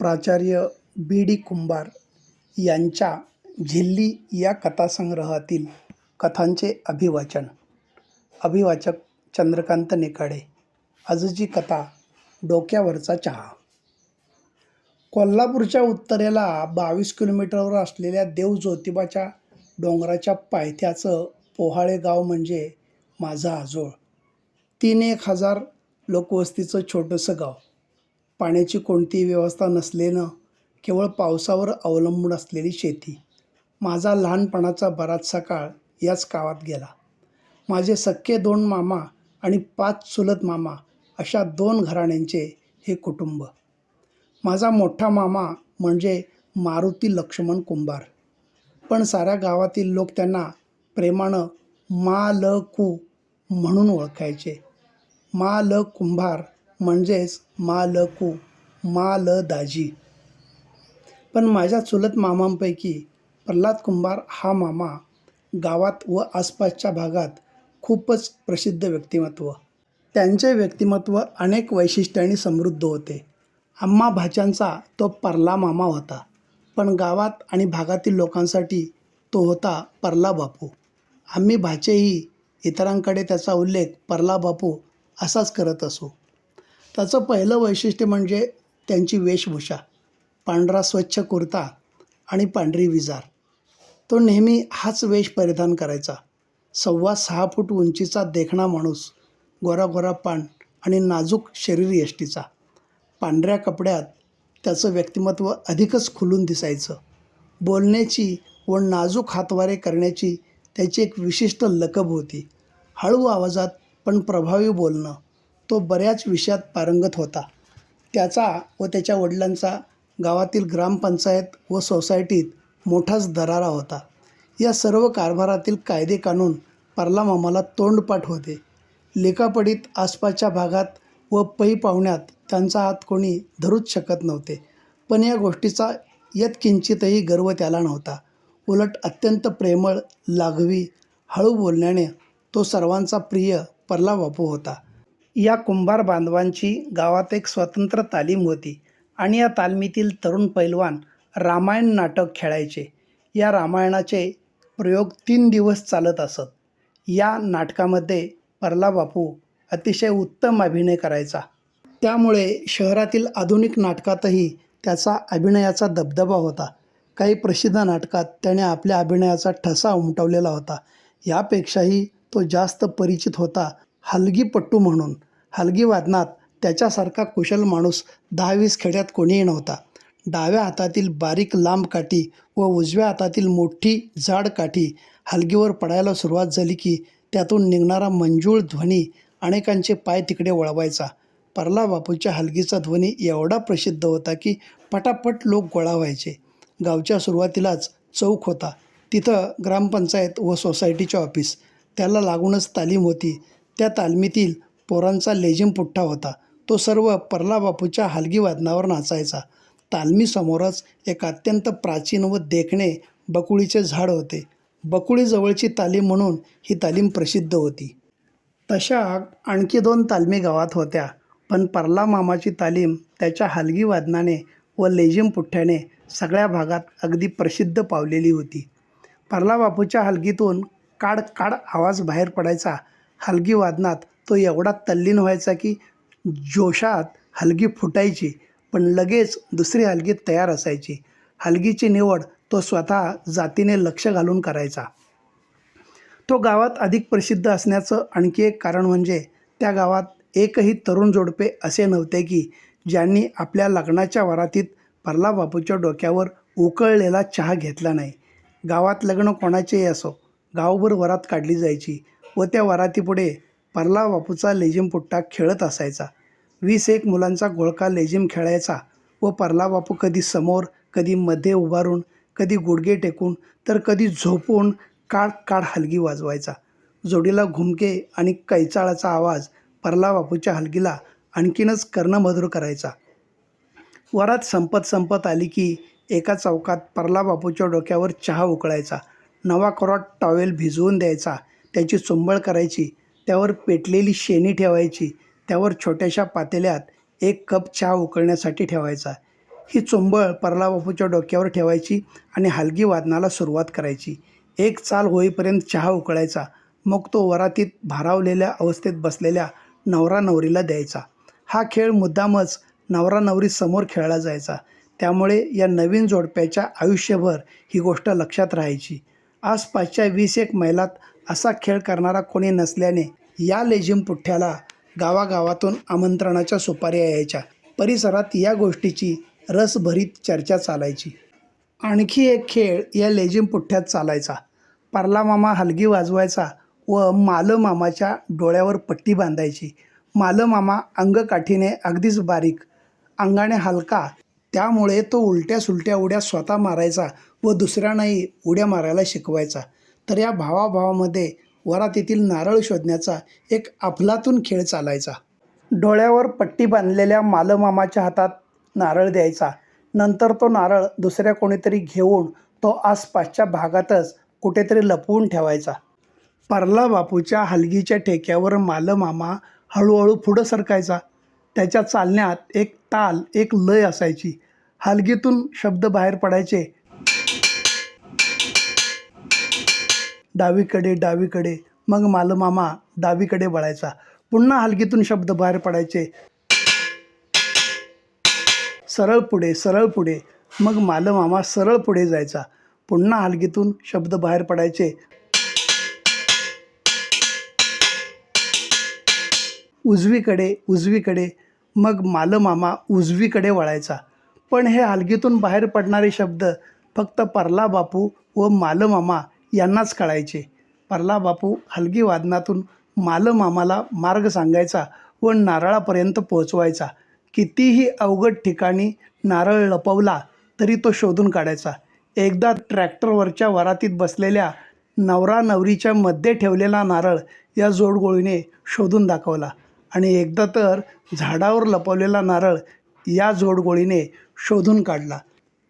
प्राचार्य बी डी कुंभार यांच्या झिल्ली या कथासंग्रहातील कथांचे अभिवाचन. अभिवाचक चंद्रकांत नेकाडे. आजची कथा डोक्यावरचा चहा. कोल्हापूरच्या उत्तरेला बावीस किलोमीटरवर असलेल्या देव ज्योतिबाच्या डोंगराच्या पायथ्याचं पोहाळे गाव म्हणजे माझा आजोळ. तीन एक हजार लोकवस्तीचं छोटंसं गाव. पाण्याची कोणतीही व्यवस्था नसलेनं केवळ पावसावर अवलंबून असलेली शेती. माझा लहानपणाचा बराचसा काळ याच गावात गेला. माझे सख्खे दोन मामा आणि पाच चुलत मामा अशा दोन घराण्यांचे हे कुटुंब. माझा मोठा मामा म्हणजे मारुती लक्ष्मण कुंभार. पण साऱ्या गावातील लोक त्यांना प्रेमानं मा ल कु म्हणून ओळखायचे. मा ल कुंभार म्हणजेच मा ल मा ल दाजी पण माझ्या चुलत मामांपैकी प्रल्हाद कुंभार हा मामा गावात व आसपासच्या भागात खूपच प्रसिद्ध व्यक्तिमत्व. त्यांचे व्यक्तिमत्व अनेक वैशिष्ट्यांनी समृद्ध होते. आम्हा भाच्यांचा तो परला मामा होता पण गावात आणि भागातील लोकांसाठी तो होता परला बापू. आम्ही भाचेही इतरांकडे त्याचा उल्लेख परला बापू असाच करत असू. त्याचं पहिलं वैशिष्ट्य म्हणजे त्यांची वेशभूषा. पांढरा स्वच्छ कुर्ता आणि पांढरी विजार. तो नेहमी हाच वेश परिधान करायचा. सव्वा सहा फूट उंचीचा देखणा माणूस गोरा गोरा पान आणि नाजूक शरीर यष्टीचा. पांढऱ्या कपड्यात त्याचं व्यक्तिमत्व अधिकच खुलून दिसायचं. बोलण्याची व नाजूक हातवारे करण्याची त्याची एक विशिष्ट लकब होती. हळू आवाजात पण प्रभावी बोलणं. तो बऱ्याच विषयात पारंगत होता. त्याचा व त्याच्या वडिलांचा गावातील ग्रामपंचायत व सोसायटीत मोठाच दरारा होता. या सर्व कारभारातील कायदे कानून परला तोंडपाठ होते. लेखापडीत आसपासच्या भागात व पै पाहुण्यात त्यांचा हात कोणी धरूच शकत नव्हते. पण या गोष्टीचा यत्किंचितही गर्व त्याला नव्हता. उलट अत्यंत प्रेमळ लाघवी हळू बोलण्याने तो सर्वांचा प्रिय परला बापू होता. या कुंभार बांधवांची गावात एक स्वतंत्र तालीम होती आणि या तालमीतील तरुण पैलवान रामायण नाटक खेळायचे. या रामायणाचे प्रयोग तीन दिवस चालत असत. या नाटकामध्ये परला बापू अतिशय उत्तम अभिनय करायचा. त्यामुळे शहरातील आधुनिक नाटकातही त्याचा अभिनयाचा दबदबा होता. काही प्रसिद्ध नाटकात त्याने आपल्या अभिनयाचा ठसा उमटवलेला होता. यापेक्षाही तो जास्त परिचित होता हलगीपट्टू म्हणून हलगी वादनात त्याच्यासारखा कुशल माणूस दहावीस खेड्यात कोणीही नव्हता. डाव्या हातातील बारीक लांब काठी व उजव्या हातातील मोठी जाड काठी हलगीवर पडायला सुरुवात झाली की त्यातून निघणारा मंजूळ ध्वनी अनेकांचे पाय तिकडे वळवायचा. परला बापूच्या हलगीचा ध्वनी एवढा प्रसिद्ध होता की पटापट लोक गोळा व्हायचे. गावच्या सुरुवातीलाच चौक होता. तिथं ग्रामपंचायत व सोसायटीचे ऑफिस. त्याला लागूनच तालीम होती. त्या तालमीतील पोरांचा लेझिम पुठ्ठा होता. तो सर्व परला बापूच्या हलगी वादनावर नाचायचा. तालमीसमोरच एक अत्यंत प्राचीन व देखणे बकुळीचे झाड होते. बकुळीजवळची तालीम म्हणून ही तालीम प्रसिद्ध होती. तशा आणखी दोन तालमी गावात होत्या. पण परला मामाची तालीम त्याच्या हलगी वादनाने व लेझिम पुठ्ठ्याने सगळ्या भागात अगदी प्रसिद्ध पावलेली होती. परला बापूच्या हलगीतून काड काड आवाज बाहेर पडायचा हलगी वादनात तो एवढा तल्लीन व्हायचा की जोशात हलगी फुटायची पण लगेच दुसरी हलगी तयार असायची. हलगीची निवड तो स्वतः जातीने लक्ष घालून करायचा. तो गावात अधिक प्रसिद्ध असण्याचं आणखी एक कारण म्हणजे त्या गावात एकही तरुण जोडपे असे नव्हते की ज्यांनी आपल्या लग्नाच्या वरातीत परला बापूच्या डोक्यावर उकळलेला चहा घेतला नाही. गावात लग्न कोणाचेही असो गावभर वरात काढली जायची. व त्या वरातीपुढे परला बापूचा लेझिमपुट्टा खेळत असायचा. वीस एक मुलांचा घोळका लेझिम खेळायचा व परला बापू कधी समोर कधी मध्ये उभारून कधी गुडघे टेकून तर कधी झोपून काळ काळ हलगी वाजवायचा. जोडीला घुमके आणि कैचाळाचा आवाज परला बापूच्या हलगीला आणखीनच कर्णमधुर करायचा. वरात संपत संपत आली की एका चौकात परला बापूच्या डोक्यावर चहा उकळायचा. नवा करॉट टॉवेल भिजवून द्यायचा. त्याची चुंबळ करायची त्यावर पेटलेली शेणी ठेवायची त्यावर छोट्याशा पातेल्यात एक कप चहा उकळण्यासाठी ठेवायचा. ही चुंबळ परलाबापूच्या डोक्यावर ठेवायची आणि हलगी वादनाला सुरुवात करायची. एक चाल होईपर्यंत चहा उकळायचा. मग तो वरातीत भारावलेल्या अवस्थेत बसलेल्या नवरा नवरीला द्यायचा. हा खेळ मुद्दामच नवरा नवरी समोर खेळला जायचा. त्यामुळे या नवीन जोडप्याच्या आयुष्यभर ही गोष्ट लक्षात राहायची. आसपासच्या वीस एक मैलात असा खेळ करणारा कोणी नसल्याने या लेझिम पुठ्ठ्याला गावागावातून आमंत्रणाच्या सुपाऱ्या यायच्या. परिसरात या गोष्टीची रसभरीत चर्चा चालायची. आणखी एक खेळ या लेझिम पुठ्ठ्यात चालायचा. परलामामा हलगी वाजवायचा व मालं मामाच्या डोळ्यावर पट्टी बांधायची. मालं मामा अंगकाठीने अगदीच बारीक अंगाने हलका त्यामुळे तो उलट्या सुलट्या उड्या स्वतः मारायचा व दुसऱ्यांनाही उड्या मारायला शिकवायचा. तर या भावाभावामध्ये वरातीतील नारळ शोधण्याचा एक अफलातून खेळ चालायचा. डोळ्यावर पट्टी बांधलेल्या मालमामाच्या हातात नारळ द्यायचा. नंतर तो नारळ दुसऱ्या कोणीतरी घेऊन तो आसपासच्या भागातच कुठेतरी लपवून ठेवायचा. परला बापूच्या हलगीच्या ठेक्यावर मालमामा हळूहळू पुढं सरकायचा. त्याच्या चालण्यात एक ताल एक लय असायची. हलगीतून शब्द बाहेर पडायचे. डावीकडे डावीकडे. मग मालमामा डावीकडे वळायचा. पुन्हा हलगीतून शब्द बाहेर पडायचे. सरळ पुढे सरळ पुढे. मग मालमामा सरळ पुढे जायचा. पुन्हा हलगीतून शब्द बाहेर पडायचे. उजवीकडे उजवीकडे. मग मालमामा उजवीकडे वळायचा. पण हे हलगीतून बाहेर पडणारे शब्द फक्त परला बापू व मालमामा यांनाच कळायचे. परला बापू हलगी वादनातून मालमामाला मार्ग सांगायचा व नारळापर्यंत पोहोचवायचा. कितीही अवघड ठिकाणी नारळ लपवला तरी तो शोधून काढायचा. एकदा ट्रॅक्टरवरच्या वरातीत बसलेल्या नवरा नवरीच्या मध्ये ठेवलेला नारळ या जोडगोळीने शोधून दाखवला. आणि एकदा तर झाडावर लपवलेला नारळ या जोडगोळीने शोधून काढला.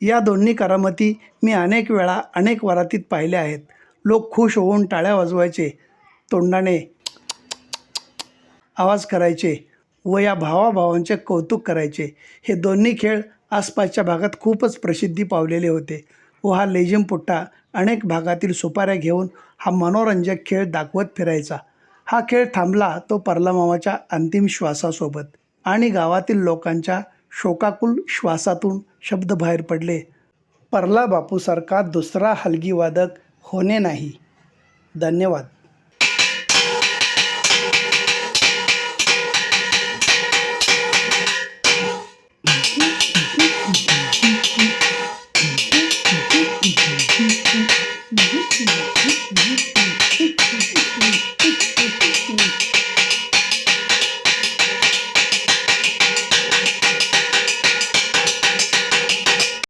या दोन्ही करामती मी अनेक वेळा अनेक वरातीत पाहिल्या आहेत. लोक खुश होऊन टाळ्या वाजवायचे तोंडाने आवाज करायचे व या भावाभावांचे कौतुक करायचे. हे दोन्ही खेळ आसपासच्या भागात खूपच प्रसिद्धी पावलेले होते व हा लेझिमपुट्टा अनेक भागातील सुपाऱ्या घेऊन हा मनोरंजक खेळ दाखवत फिरायचा. हा खेळ थांबला तो परलामामाच्या अंतिम श्वासासोबत आणि गावातील लोकांच्या शोकाकुल श्वासातून शब्द बाहेर पडले. परला बापूसारखा दुसरा हलगीवादक होणे नाही. धन्यवाद.